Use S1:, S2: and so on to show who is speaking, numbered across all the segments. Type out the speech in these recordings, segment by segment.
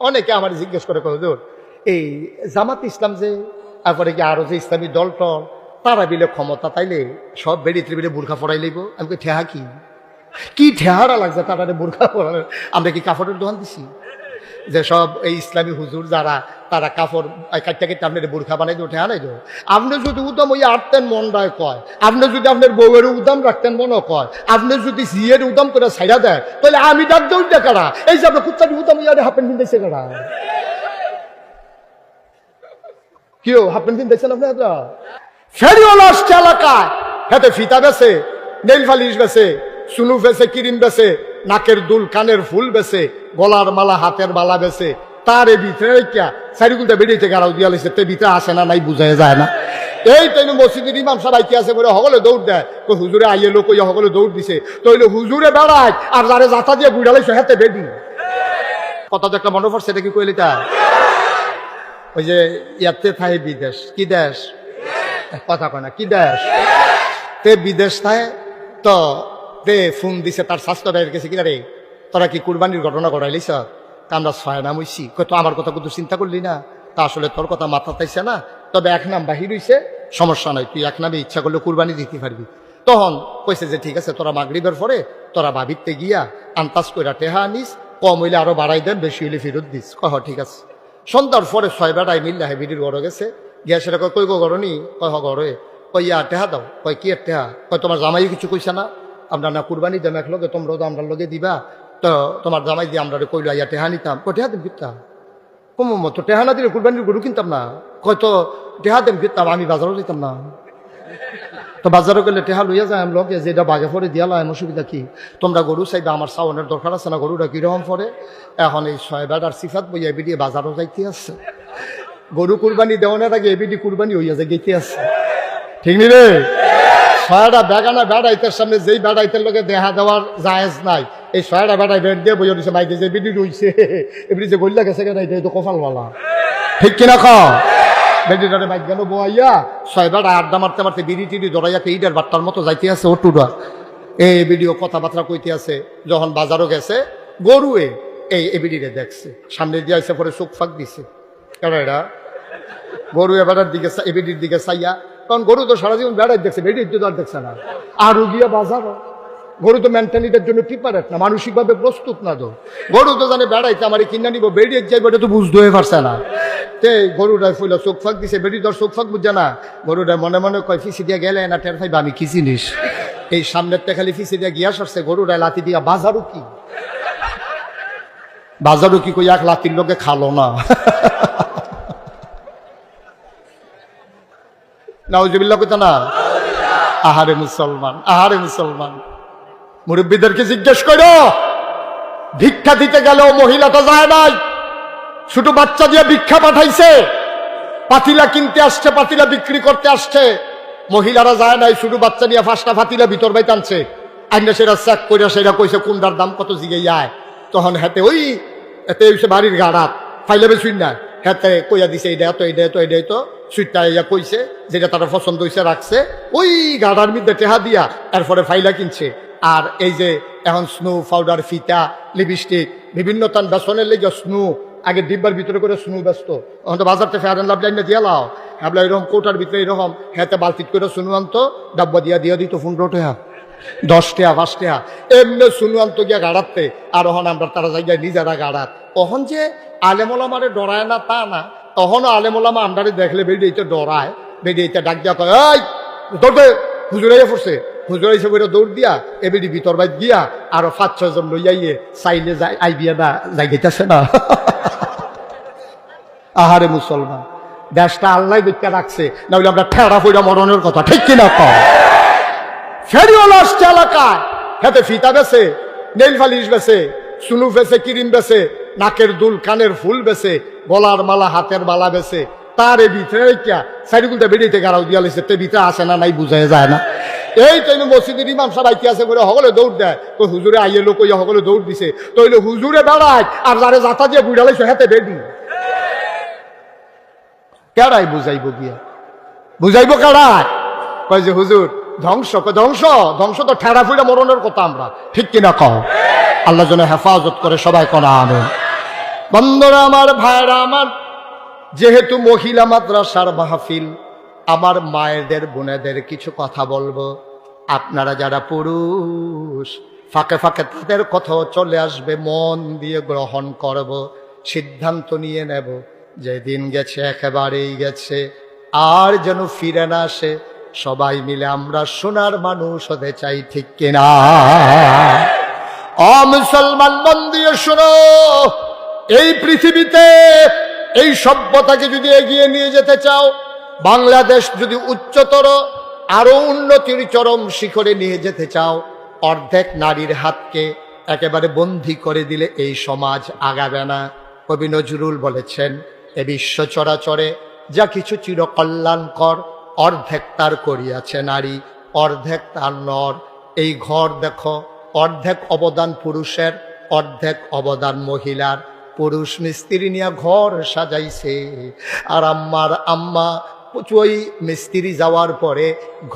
S1: অনেকে আমার জিজ্ঞেস করে কতদূর এই জামাত ইসলাম যে, তারপরে কি আরও যে ইসলামী দল টল তারা বিলে ক্ষমতা তাইলে সব বেড়ি ত্রিবিলে বুর্খা পড়াই লইব? আমি ঠেহা কি? কি ঠেহারা লাগছে তারা বুর্খা পড়ানো আমরা কি কাপড়ের দোকান দিছি? যে সব এই ইসলামী হুজুর যারা, তারা কাপড় কাটতে কাটতে আপনার বুর্খা বানাই দিয়ে ঠেহা নাই দেবো আপনি যদি উদম ওই আটতেন মনটায় কয়, আপনি যদি আপনার বউয়ের উদম রাখতেন মনে কয়, আপনি যদি জিয়ের উদম করে ছাইড়া দেয়, তাহলে আমি ডাক দৌড় কারা? এই যে আপনার কুত্তাটি উদম ইয়ারে হাফেন কিনতেছে কারা? কেউ হাফেন কিনতেছেন আপনি আপনারা ফেরিওয়ালা আসছে এলাকায়, হাতে ফিতা বেছে নেল ফালিশ বেছে সুনু বেছে, কিরিম বেছে নাকের দুল কানের ফুল বেছে, গলার মালা, হাতের মালা বেছে, তার এই ভিতরে রেখা চারিগুলটা বেরিয়েছে গাড়াও দিয়া লেছে তে ভিতরে আসে না, নাই বুঝাই যায় না। এই তাইলে মসজিদের ইমাম সবাই কি আছে বলে সকলে দৌড় দেয় তো হুজুরে আইয়ে লোক সকলে দৌড় দিছে। তইলে হুজুরে বেড়ায়, আর যারে যাতা দিয়ে বুড়ালাইছে হাতে বেডি। কত যে একটা মনে পড়ছে, এটা কি কইলি তা? ওই যে ইয়াতে থাই বিদেশ, কি দেশ? কথা কয় না, কি দেশ? তে বিদেশ থায় তো তে ফোন দিছে তার স্বাস্থ্য বাইরে গেছে কিনা রে তোরা কি কুরবানির ঘটনা ঘটাইলিস আমরা ছয় নাম হইছি তো আমার কথা কিন্তু চিন্তা করলি না। তা আসলে তোর কথা মাথা তাইছে না। তবে এক নাম বাহির হইছে। সমস্যা নাই, তুই এক নামে ইচ্ছা করলে কুরবানি দিতে পারবি। তখন কইছে যে, ঠিক আছে, তোরা মাগরিবের পরে তোরা ভাবিতে গিয়া আন্তাজ কইরা টেহা আনিস। কম হইলে আরও বাড়াই দেন, বেশি হইলে ফেরত দিস। কহ, ঠিক আছে। সন্ধ্যার পরে ছয় বেড়ায় মিল্লা হেবিডির ঘরে গেছে। গিয়া সেটা কই গো ঘরনি কয়, হ, ঘরে। কই ইয়া, টেহা দাও। কয়, কি টেহা? কয়, তোমার জামাই কিছু কইছে না? আমরা না কুরবানি দাম এক লগে তোমরা আমরা লগে দিবা। তো তোমার জামাই দিয়ে আমরা কইলো ইয়া টেহা নিতাম। কয়, টেহা দিম কিতাম কম তো টেহা না দিলে কুরবানির গরু কিনতাম না। কয়, তো টেহা দেম কিতাম আমি বাজারও দিতাম না। তো বাজারে গেলে টেহা লইয়া যায়, আমি লগে যে এটা বাগে পরে দিয়া লাম অসুবিধা কি? তোমরা গরু চাইবে, আমার সাউনের দরকার আছে না গরুটা কীরকম পরে? এখন এই ছয় বেড়ার সিফাত বইয়া এবিডি বাজারও যাইতে আছে। গরু কুরবানি দেওয়ানের আগে এবিডি কুরবানি হইয়া যায় গেতে আছে। ঠিক নি রে? ছয়টা বেগানা বেড়াইতের সামনে যেই বেড়াইতের লোকে দেখা দেওয়ার জায়েজ নাই। এই ছয়টা বেড়াই বেড় দিয়ে বইয়া দিছে, মাইকে যে বিডি রইছে। এবিডি যে গল্লা গেছে কেন, এটা তো কপালওয়ালা। ঠিক কিনা খ বেডিটারে বাইক গেল বোয়াইয়া ছয় বেড়া আড্ডা মারতে মারতে বিড়ি টিড়ি জড়াইয়া ইডের বাট্টার মতো যাইতে আছে ওটুরা এই ভিডিও কথাবার্তা কইতে আছে, যখন বাজারও গেছে, গরুয়ে এই এবিডিরে দেখছে। সামনে দিয়ে আসে পরে চোখ ফাঁক দিছে। কেন এটা? গরু এবারের দিকে এবিডির দিকে চাইয়া কারণ গরু তো সারা জীবন বেড়াই দেখছে বেডির তো আর দেখছে না। আরও গিয়া বাজারও। গরু তো মেন্টালিটির জন্য প্রিপারেট না, মানসিকভাবে প্রস্তুত না তো। গরু তো জানে বেড়াইতে, আমার কিনে নিব বেরিয়ে যাইব, এটা তো বুঝতে হয়ে পারছে না। তে গরুটাই ফুলে চোখ ফাঁক দিছে, বেড়ি তোর চোখ ফাঁক বুঝছে না। গরুটা মনে মনে কয়, ফিসি দিয়া গেলে না টের ফাইবা আমি কি জিনিস? এই সামনের তে খালি ফিসি দিয়া গিয়া সরছে গরুটা লাতি দিয়া, বাজারও কি? বাজারও কি কই, এক লাতির লোকে খালো না। নাউজুবিল্লাহ কইতা না? আহারে মুসলমান আহারে মুসলমান। মুরব্বীদেরকে জিজ্ঞেস করো, ভিক্ষা দিতে গেলেও মহিলা তো যায় নাই। ছোট বাচ্চা দিয়ে ভিক্ষা পাঠাইছে। পাতিলা কিনতে আসছে, পাতিলা বিক্রি করতে আসছে। মহিলারা যায় নাই, শুধু বাচ্চা নিয়ে ফাঁসটা পাতিলা ভিতর বাইতে আনছে। আইনা সেটা চেক করে সেটা কইছে, কুন্ডার দাম কত জিগে যায় তখন হাতে ওই এতে বাড়ির গাড়াত, ফাইলে বেশুই না হাতে কইয়া দিছে এইটা এত এইটা এত এইটা তো সুইটটা ইয়া কইছে, যেটা তারা পছন্দ হইছে রাখছে। ওই গাড়ার মধ্যে টেহা দিয়া এরপরে ফাইলা কিনছে। আর এই যে এখন স্নো পাউডার, ফিতা, লিপস্টিক, বিভিন্ন তান বেসনের লেগে স্নো, আগে ডিব্বার ভিতরে করে স্নো ব্যস্ত। এখন তো বাজার থেকে ফেয়ার লাভ লাইনে দিয়ে লাও। হ্যাবলা এরকম কোটার ভিতরে এরকম হ্যাঁ বালতিত করে শুনু আনতো, ডাব্বা দিয়া দিয়া দিত পনেরো টাকা দশ টাকা পাঁচ এমনি শুনু আনতো গিয়া গাড়াতে। আর ওখান আমরা তারা জায়গায় নিজেরা গাড়াত। তখন যে আলেমলামারে ডরায় না তা না তখনও আলেমলামা আমরারে দেখলে বেরিয়ে তো ডরায় বেরিয়ে ডাক দিয়া কয় দৌড় হুজুরাইয়া পড়ছে, হুজুর হিসেবে করে দৌড় দিয়া এবেডি ভিতর বাইত গিয়া আরও পাঁচ, ছয় জন লইয়াইয়ে চাইলে যাই, আইবিয়া না যাই গেতেছে না। আহারে মুসলমান, দেশটা আল্লাহ দেখতে রাখছে না হলে আমরা ঠেড়া ফইরা মরণের কথা, ঠিক কিনা কম ফেরিওয়ালা আসছে এলাকায় হাতে ফিতা বেছে নেল ফালিশ বেছে সুনু বেছে, কিরিম বেছে নাকের দুল কানের ফুল বেছে, গলার মালা, হাতের মালা বেছে, তার এই ভিতরে সাইডগুলটা বেরিয়েতে গাড়াও দিয়া লেছে তে ভিতরে আসে না, নাই বুঝাই যায় না। এই তো মসজিদের ইমাম সবাই কি আছে বলে সকলে দৌড় দেয়। তো হুজুরে আইয়ে লোক ইয়া সকলে দৌড় দিছে। তো হইলে হুজুরে বেড়ায় আর যারে যাতা দিয়ে বুড়ালাইছে হাতে বেডি। কেডাই বুঝাইব গিয়া? বুঝাইব কেডাই? কয় যে হুজুর, ধ্বংস ধ্বংস ধ্বংস তো ঠেড়া ফুড়া মরণের কথা আমরা। ঠিক কিনা কও? আল্লাহ যেন হেফাজত করে সবাই কনা আনেন বন্ধুরা আমার ভাইরা আমার, যেহেতু মহিলা মাদ্রাসার মাহফিল, আমার মায়েদের বোনেদের কিছু কথা বলব। আপনারা যারা পুরুষ, ফাঁকে ফাঁকে তাদের কথাও চলে আসবে, মন দিয়ে গ্রহণ করব, সিদ্ধান্ত নিয়ে নেব। যে দিন গেছে, একেবারেই গেছে, আর যেন ফিরে না আসে, সবাই মিলে আমরা সোনার মানুষ হতে চাই, ঠিক কিনা? অ, মুসলমান মন দিয়ে শোনো! এই পৃথিবীতে এই সভ্যতাকে যদি এগিয়ে নিয়ে যেতে চাও, বাংলাদেশ যদি উচ্চতর, আরও উন্নতির চরম শিখরে নিয়ে যেতে চাও, অর্ধেক নারীর হাতকে একেবারে বন্দি করে দিলে এই সমাজ আগাবে না। কবি নজরুল বলেছেন, এ বিশ্ব চরাচরে যা কিছু চিরকল্যাণকর, অর্ধেক তার করিয়াছে নারী, অর্ধেক তার নর। এই ঘর দেখো, অর্ধেক অবদান পুরুষের, অর্ধেক অবদান মহিলার। পুরুষ মিস্ত্রি নিয়ে ঘর সাজাইছে। আর আম্মার আম্মা ওই মিস্ত্রি যাওয়ার পরে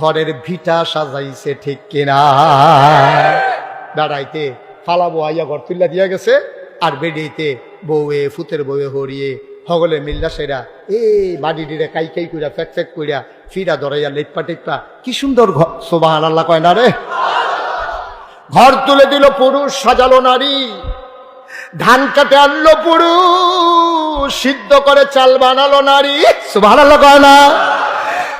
S1: ঘরের ভিটা সাজাইছে, ঠিক কিনা? দাঁড়াইতে ফালাবো আইয়া ঘর তুল্লা দিয়া গেছে, আর বেডিতে বউয়ে, ফুতের বউয়ে হরিয়ে হগলে মিল্লা সেরা এই বাড়ি ডিরে কাই কাই কইরা ফেক ফেক কইরা ফিরা ধরাইয়া লেটপা টেপা। কি সুন্দর ঘর সোবাহান আল্লাহ কয় না রে? ঘর তুলে দিল পুরুষ, সাজালো নারী। ধান কাটে আনলো পুরুষ, সিদ্ধ করে চাল বানালো নারী। ভালো কয় না।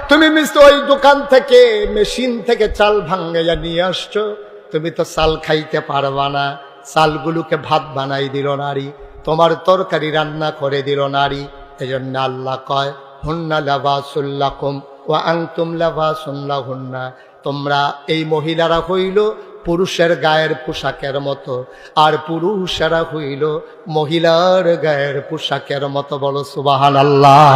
S1: তুমি মিস ওই দোকান থেকে মেশিন থেকে চাল ভাঙ্গাইয়া নিয়ে আসছো। তুমি তো চাল খাইতে পারবা না। চালগুলোকে ভাত বানাই দিল নারী। তোমার তরকারি রান্না করে দিল নারী। এই জন্য আল্লাহ কয়, হুন্না লাবাসুল্লাকুম ও আংতুম লাবাসুল্লাহ হুন্না তোমরা এই মহিলারা হইল পুরুষের গায়ের পোশাকের মতো, আর পুরুষেরা হইল মহিলার গায়ের পোশাকের মতো বলো সুবাহান আল্লাহ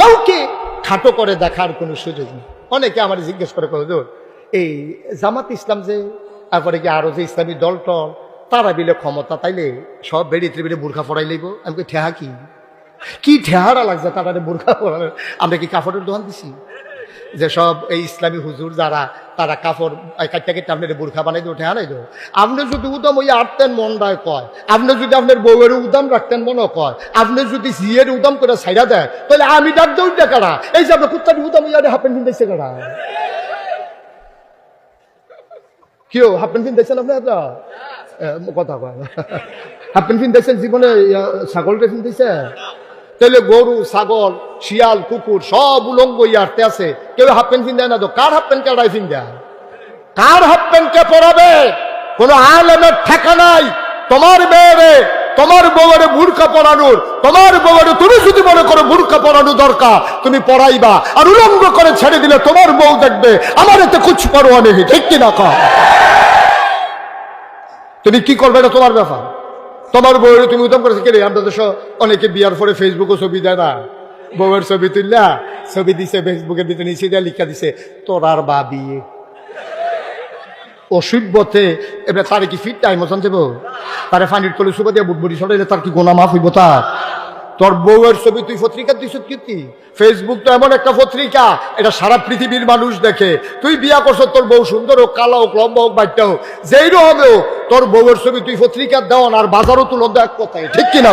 S1: কাউকে খাটো করে দেখার কোনো সুযোগ নেই। অনেকে আমার জিজ্ঞেস করে কবে এই জামাত ইসলাম যে, তারপরে কি আরও যে ইসলামী দল টল তারা বিলে ক্ষমতা, তাইলে সব বেড়ি ত্রিবিলে বুর্খা ফরাই লইব? আমি ঠেহা কি? কি ঠেহারা লাগছে তারা বুর্খা ফরানোর আমরা কি কাপড়ের দোকান দিছি? যে সব এই ইসলামী হুজুর যারা তারা কাপড় কাটতে কেটে আপনার বুর্খা বানাই উঠে আনাই দেবো। আপনি যদি উদম ওই আটতেন মনটায় কয় আপনি যদি আপনার বউয়ের উদম রাখতেন মনে কয় আপনি যদি জিয়ের উদম করে সাইডা দেয় তাহলে আমি ডাক দৌড় কারা? এই যে আপনার কুত্তার উদম ইয়ারে হাফেন ফিনতেছে কারা? কেউ হাফেন ফিনতেছেন আপনি এটা কথা কয় হাফেন ফিনতেছেন জীবনে ইয়া, ছাগলটা ফিনতেছে তাহলে গরু, ছাগল, শিয়াল, কুকুর সব উলঙ্গ ইয়ারতে আছে। কেউ হাফ প্যান্ট দেয় না তো? কার হাফ প্যান্ট কেডাই দেয় কার হাফ প্যান্ট কে পরাবে? কোন আলেমের ঠেকা নাই। তোমার মেয়েরে, তোমার বউয়ের বুর্খা পরানোর, তোমার বউয়ের তুমি যদি মনে করো বুর্খা পরানো দরকার, তুমি পড়াইবা আর উলঙ্গ করে ছেড়ে দিলে তোমার বউ দেখবে, আমার এতে কুছ পরোয়া নেই। ঠিক কিনা কর তুমি কি করবে এটা তোমার ব্যাপার? তোমার বউয়ের তুমি উদ্যম করেছ কে আমরা তো অনেকে বিয়ার পরে ফেসবুকও ছবি দেয় না। বউয়ের ছবি তুললা, ছবি দিছে ফেসবুকে দিতে নিচে দিয়ে লিখা দিছে, তোরার বা বিয়ে অসভ্যতে, এবার তারে কি ফিট টাইম মতন দেবো? তারে ফানির তলে সুবা দিয়ে বুটবুটি সরাইলে তার কি গোনা মাফ হইব তার? তোর বউয়ের ছবি তুই পত্রিকা দিস কীর্তি ফেসবুক তো এমন একটা পত্রিকা, এটা সারা পৃথিবীর মানুষ দেখে। তুই বিয়া করছ তোর বউ সুন্দর হোক, কালো হোক, লম্বা হোক বাচ্চা হোক, যেই হবে তোর বউয়ের ছবি তুই পত্রিকা দেওয়ান আর বাজারও তুলো এক কথায়, ঠিক কিনা?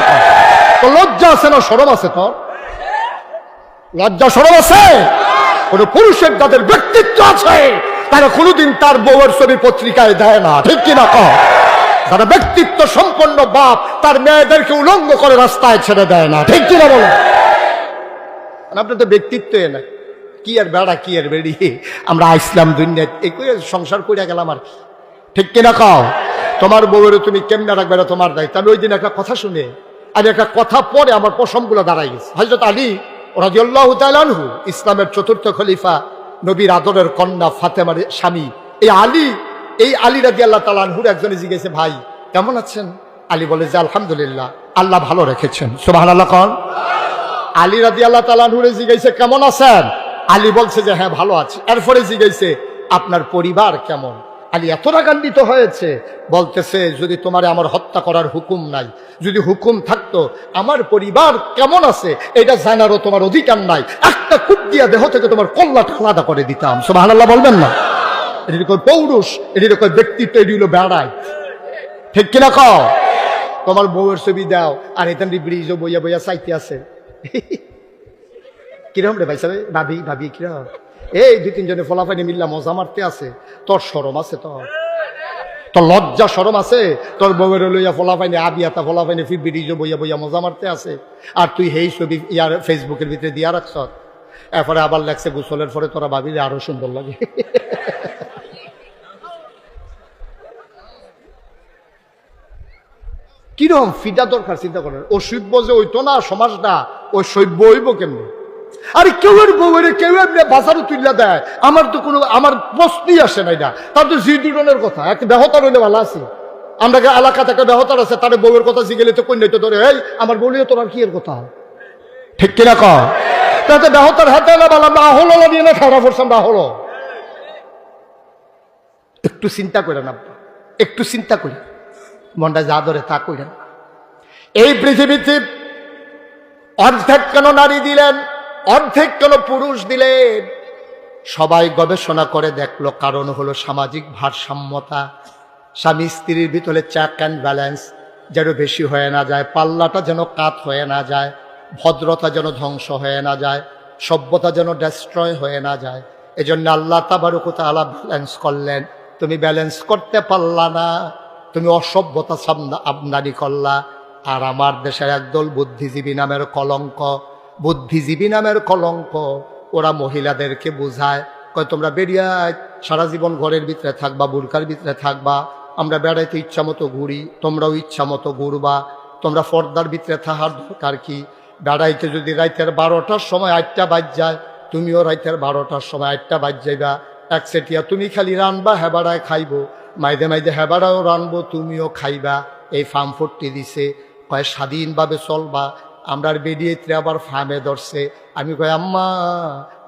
S1: তোর লজ্জা আছে না, সরম আছে তোর? লজ্জা, সরম আছে? কোন পুরুষের তাদের ব্যক্তিত্ব আছে, তারা কোনোদিন তার বউয়ের ছবি পত্রিকায় দেয় না, ঠিক কিনা কর যারা ব্যক্তিত্ব সম্পন্ন বাপ তার মেয়েদেরকে উলঙ্গ করে রাস্তায় ছেড়ে দেয় না। ঠিক কিনা বলো? আর আপনার তো ব্যক্তিত্ব এ না। কি আর বেড়া, কি আর বেড়ি? আমরা ইসলাম দুনিয়া এই সংসার করে গেলাম আর কি। ঠিক কিনা কাও? তোমার বউয়ের তুমি কেমনে রাখবে না তোমার দায়িত্ব? আমি ওই দিন একটা কথা শুনে, আর একটা কথা পরে আমার পশমগুলো দাঁড়াই গেছে। হজরত আলী ইসলামের চতুর্থ খলিফা, নবীর আদরের কন্যা ফাতেমার স্বামী, এই আলী এই আলী রাজি আল্লাহ তালানহুর একজনে জিজ্ঞেসে, ভাই, কেমন আছেন? আলী বলে যে আলহামদুলিল্লাহ। আল্লাহ ভালো রেখেছেন। সুবাহ আল্লাহ কন। আলী রাজি আল্লাহ তালানহুরে জিজ্ঞাসে, কেমন আছেন? আলী বলছে যে হ্যাঁ ভালো আছে। এরপরে জিজ্ঞাসে, আপনার পরিবার কেমন? আলী এত রাগান্বিত হয়েছে, বলতেছে, যদি তোমারে আমার হত্যা করার হুকুম নাই, যদি হুকুম থাকতো, আমার পরিবার কেমন আছে, এটা জানারও তোমার অধিকার নাই। একটা কুপ দিয়া দেহ থেকে তোমার কল্লাটা আলাদা করে দিতাম। সুবাহ আল্লাহ বলবেন না? এটি কই পৌরুষ, এটি কই ব্যক্তিত্ব, এটি হলো বেড়ায় ঠিক কিনা কও? তোমার বউয়ের ছবি দাও, আর এখান ব্রিজ বইয়া বইয়া চাইতে আছে। কিরম রে ভাই সাহেব ভাবি ভাবি কিরম এই দুই তিনজনে ফলাফাইনে মিল্লা মজা মারতে আছে। তোর সরম আছে তোর। তোর লজ্জা সরম আছে। তোর বউয়ের লইয়া ফলাফাইনে আবিয়াতা ফলাফাইনে ফির ব্রিজ বইয়া বইয়া মজা মারতে আছে। আর তুই হেই ছবি ইয়ার ফেসবুকের ভিতরে দিয়া রাখছ। এরপরে আবার লাগছে গোসলের পরে তোরা ভাবিলে আরও সুন্দর লাগে। কীরকম ফিটা দরকার, চিন্তা করেন। ও সৈব্য যে ওইতো না সমাজটা ওই সৈব্য হইব কেমনি? আরে কেউ এর বউয়ের কেউ এমনি বাজারও তুলিয়া দেয়। আমার তো কোনো, আমার প্রশ্নই আসে না। এটা তার তো জি দুজনের কথা। এক বেহতার হইলে ভালো আছে। আমরা এলাকা থেকে বেহতার আছে, তার বউয়ের কথা জিগেলে তো কন্যাই তো ধরে, এই, আমার বলিও তোমার কি এর কথা? ঠিক কিনা ক তাতে বেহতার হাতে না বলা না হলো না দিয়ে না, খাওয়া পড়ছাম না হলো। একটু চিন্তা করে না একটু চিন্তা করি। মনটা যা ধরে তা করেন এই পৃথিবীতে অর্ধেক কেন নারী দিলেন, অর্ধেক কেন পুরুষ দিলেন? সবাই গবেষণা করে দেখল, কারণ হলো সামাজিক ভারসাম্যতা। স্বামী স্ত্রীর ভিতরে চেক অ্যান্ড ব্যালেন্স যেন বেশি হয়ে না যায়, পাল্লাটা যেন কাত হয়ে না যায়, ভদ্রতা যেন ধ্বংস হয়ে না যায়, সভ্যতা যেন ডেস্ট্রয় হয়ে না যায়। এজন্য আল্লাহ তাবারুকুতা আলা ব্যালেন্স করলেন। তুমি ব্যালেন্স করতে পারলা না। তুমি অসভ্যতা আমদানি করলা। আর আমার দেশের একদল বুদ্ধিজীবী নামের কলঙ্ক। বুদ্ধিজীবী নামের কলঙ্ক। ওরা মহিলাদেরকে বোঝায়, কয়, তোমরা বেরিয়ে সারা জীবন ঘরের ভিতরে থাকবা বুরকার ভিতরে থাকবা। আমরা বেড়াইতে ইচ্ছা মতো ঘুরি, তোমরাও ইচ্ছা মতো ঘুরবা। তোমরা পর্দার ভিতরে থাকার দরকার কি? বেড়াইতে যদি রাইতের বারোটার সময় আটটা বাজ যায়, তুমিও রাইতের বারোটার সময় আটটা বাজ যাইবা। এক সেটিয়া তুমি খালি রানবা, হেবাড়ায় খাইবো। মাইদে মাইদে হেবাড়াও রানবো, তুমিও খাইবা। এই ফার্ম ফুটটি দিছে, কয়, স্বাধীনভাবে চলবা। আমরা বেরিয়েতে আবার ফার্মে ধরছে। আমি কই, আম্মা,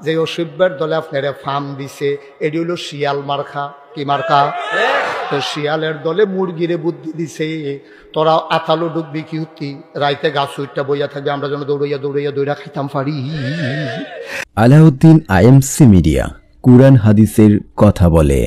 S1: যে অসভ্যের দলে আপনারা ফার্ম দিছে, এটি হলো শিয়াল মার্খা। কি মার্কা তো শিয়ালের দলে মুরগিরে বুদ্ধি দিছে, তোরা আতালো ডুববি কি হতি রাইতে গাছ উইটটা বইয়া থাকবে, আমরা যেন দৌড়াইয়া দৌড়াইয়া দৌড়া খাইতাম পারি।
S2: আলাউদ্দিন আইএমসি মিডিয়া, কুরআন হাদিসের কথা বলে।